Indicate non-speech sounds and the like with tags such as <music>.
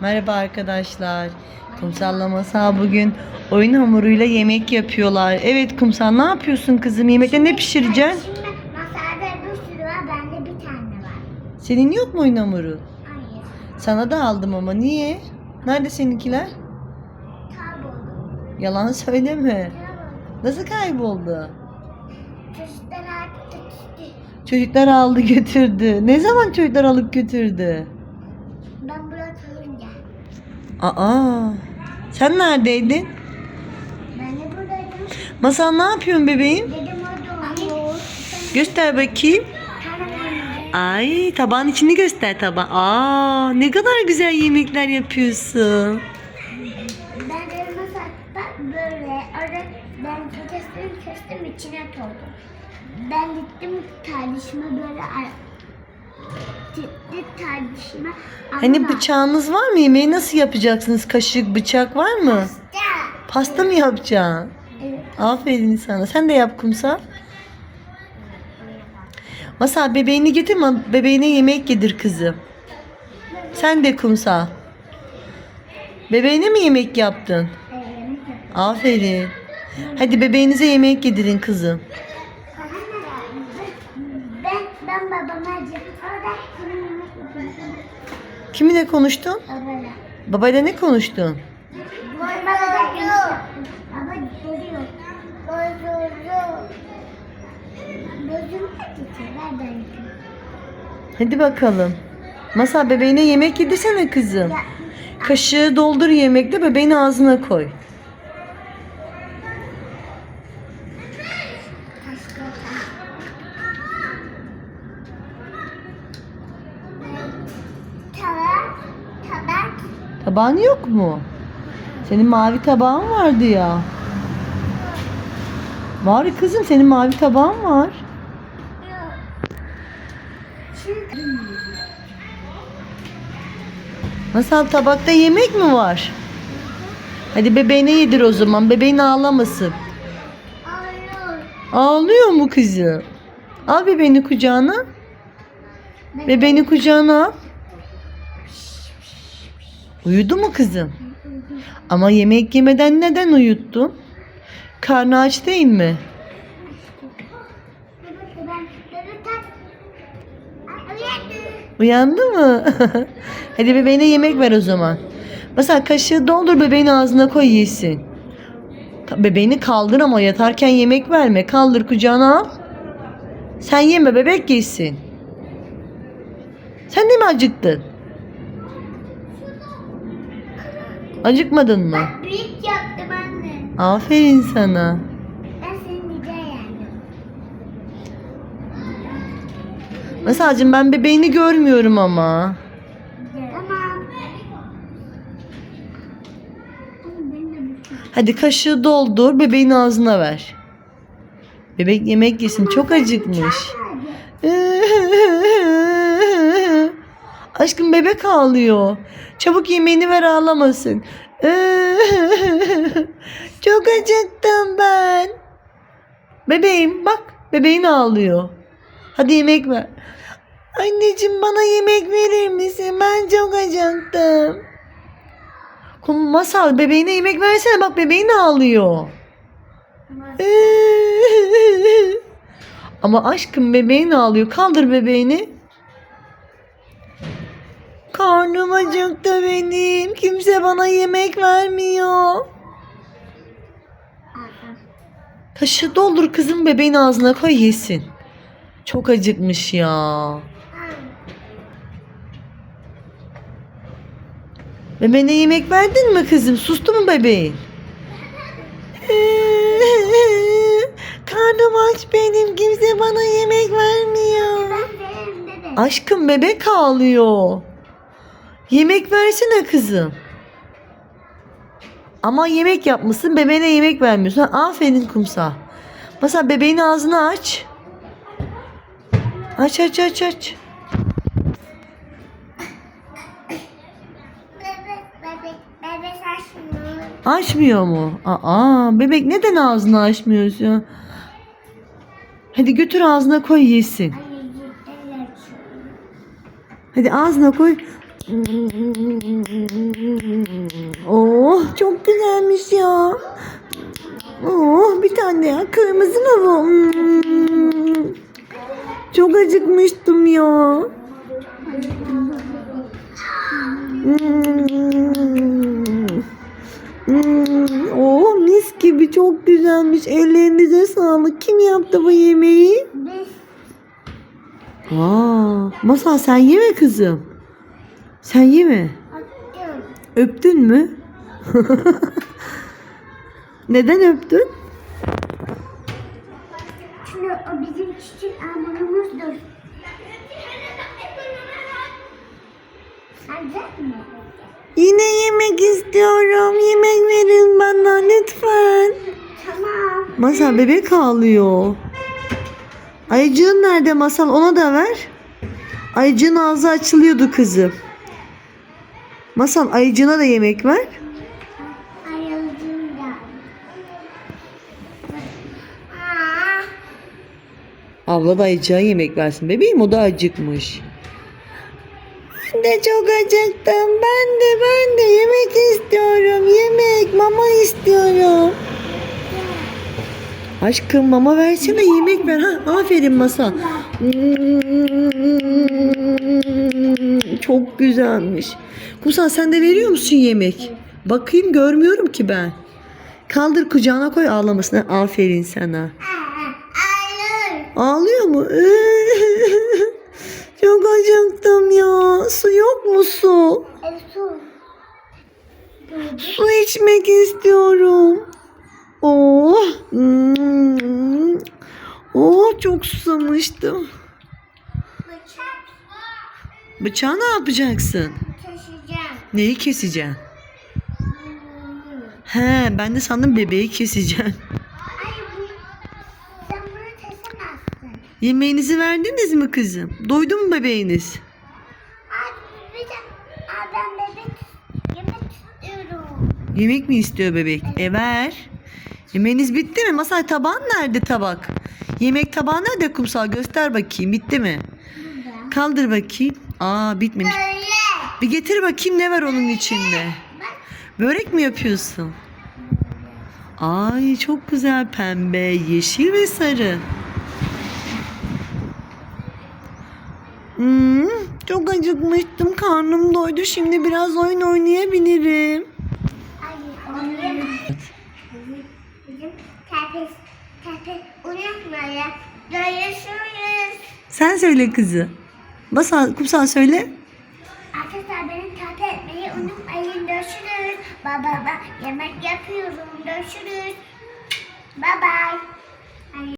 Merhaba arkadaşlar. Kumsalla Masal bugün oyun hamuruyla yemek yapıyorlar. Evet Kumsal ne yapıyorsun kızım? Yemekte ne pişireceksin? Şimdi masada bir sürü var, bende bir tane var. Senin yok mu oyun hamuru? Hayır. Sana da aldım ama niye? Nerede seninkiler? Kayboldu. Yalan söyleme. Kayboldu. Nasıl kayboldu? Çocuklar artık gitti. Çocuklar aldı götürdü. Ne zaman çocuklar alıp götürdü? Kalınca. Aa. Sen neredeydin? Ben de buradaydım. Masal ne yapıyorsun bebeğim? Dedim orada oynuyor. Göster bakayım. Ay tabağın içini göster tabağı. Aa ne kadar güzel yemekler yapıyorsun. Ben de masa bak böyle orada ben kestim kestim içine koydum. Ben gittim kardeşime böyle kardeşime. Hani bıçağınız var mı? Yemeği nasıl yapacaksınız? Kaşık, bıçak var mı? Ya. Pasta mı yapacaksın? Evet. Aferin sana. Sen de yap kumsal. Masal bebeğini getir ama bebeğine yemek yedir kızım. Sen de kumsal. Bebeğine mi yemek yaptın? Evet. Aferin. Hadi bebeğinize yemek yedirin kızım. Ben ben babama acıyorum. Orada kimin yemek yapıyorsun? Kiminle konuştun? Babaya. Babayla ne konuştun? Hadi bakalım. Masal bebeğine yemek yedirsene kızım. Kaşığı doldur yemekte bebeğin ağzına koy. Başka Tabak, tabak. Tabağın yok mu? Senin mavi tabağın vardı ya. Var kızım senin mavi tabağın var. Masal tabakta yemek mi var? Hadi bebeğine yedir o zaman. Bebeğin ağlamasın. ağlıyor. Ağlıyor mu kızım? Al bebeğini kucağına. Bebeğini kucağına al. Uyudu mu kızım? Ama yemek yemeden neden uyuttun? Karnı aç değil mi? Uyandı. Mı? <laughs> Hadi bebeğine yemek ver o zaman. Mesela kaşığı doldur bebeğin ağzına koy yesin. Bebeğini kaldır ama yatarken yemek verme. Kaldır kucağına al. Sen yeme bebek yesin. Sen de mi acıktın? Acıkmadın mı? Büyük yaptım anne. Aferin sana. Ben seni güzel yendim. Masalcığım ben bebeğini görmüyorum ama. Tamam. Hadi kaşığı doldur bebeğin ağzına ver. Bebek yemek yesin çok acıkmış. <laughs> Aşkım bebek ağlıyor. Çabuk yemeğini ver ağlamasın. <laughs> Çok acıktım ben. Bebeğim bak bebeğin ağlıyor. Hadi yemek ver. Anneciğim bana yemek verir misin? Ben çok acıktım. Masal bebeğine yemek versene bak bebeğin ağlıyor. <laughs> Ama aşkım bebeğin ağlıyor. Kaldır bebeğini. Karnım acıktı benim. Kimse bana yemek vermiyor. Kaşığı doldur kızım bebeğin ağzına koy yesin. Çok acıkmış ya. Bebeğine yemek verdin mi kızım? Sustu mu bebeğin? <laughs> Karnım aç benim. Kimse bana yemek vermiyor. Aşkım bebek ağlıyor. Yemek versene kızım. Ama yemek yapmışsın bebeğine yemek vermiyorsun. Aferin kumsal. Mesela bebeğin ağzını aç. Aç aç aç aç. Açmıyor mu? Aa bebek neden ağzını açmıyorsun? Hadi götür ağzına koy yesin. Hadi ağzına koy. Oh çok güzelmiş ya. Oh bir tane ya kırmızı mı bu? Hmm. Çok acıkmıştım ya. Hmm. hmm. Oh mis gibi çok güzelmiş. Ellerinize sağlık. Kim yaptı bu yemeği? Aa, masal sen yeme kızım. Sen yeme. attık. Öptün mü? <laughs> Neden öptün? Şimdi o bizim. Alacak mı? Yine yemek istiyorum. Yemek verin bana lütfen. Tamam. Masal bebek ağlıyor. Ayıcığın nerede Masal? Ona da ver. Ayıcığın ağzı açılıyordu kızım. Masal ayıcığına da yemek ver. Abla da ayıcığa yemek versin. Bebeğim o da acıkmış. Ben de çok acıktım. Ben de ben de yemek istiyorum. Yemek, mama istiyorum. Aşkım mama versene yemek ver. Ha, aferin masa. Çok güzelmiş. Kumsal sen de veriyor musun yemek? Bakayım görmüyorum ki ben. Kaldır kucağına koy ağlamasına. Aferin sana. Alır. Ağlıyor mu? <laughs> Çok acıktım ya. Su yok mu su? Su. Su içmek istiyorum. Oh. Hmm. Oh çok susamıştım. Bıçağı ne yapacaksın? taşıyacağım. Neyi keseceksin? He ben de sandım bebeği keseceğim. Yemeğinizi verdiniz mi kızım? Doydu mu bebeğiniz? Yemek mi istiyor bebek? E ver. Yemeğiniz bitti mi? Masal tabağın nerede tabak? Yemek tabağı nerede kumsal? Göster bakayım. Bitti mi? Burada. Kaldır bakayım. Aa bitmemiş. Böyle. Bir getir bakayım ne var onun içinde. Börek mi yapıyorsun? Ay çok güzel pembe, yeşil ve sarı. Hmm, çok acıkmıştım. Karnım doydu. Şimdi biraz oyun oynayabilirim. Sen söyle kızı. Basan, kumsal söyle. Arkadaşlar beni takip etmeyi unutmayın. Görüşürüz. Baba baba yemek yapıyorum. Görüşürüz. Bye bye.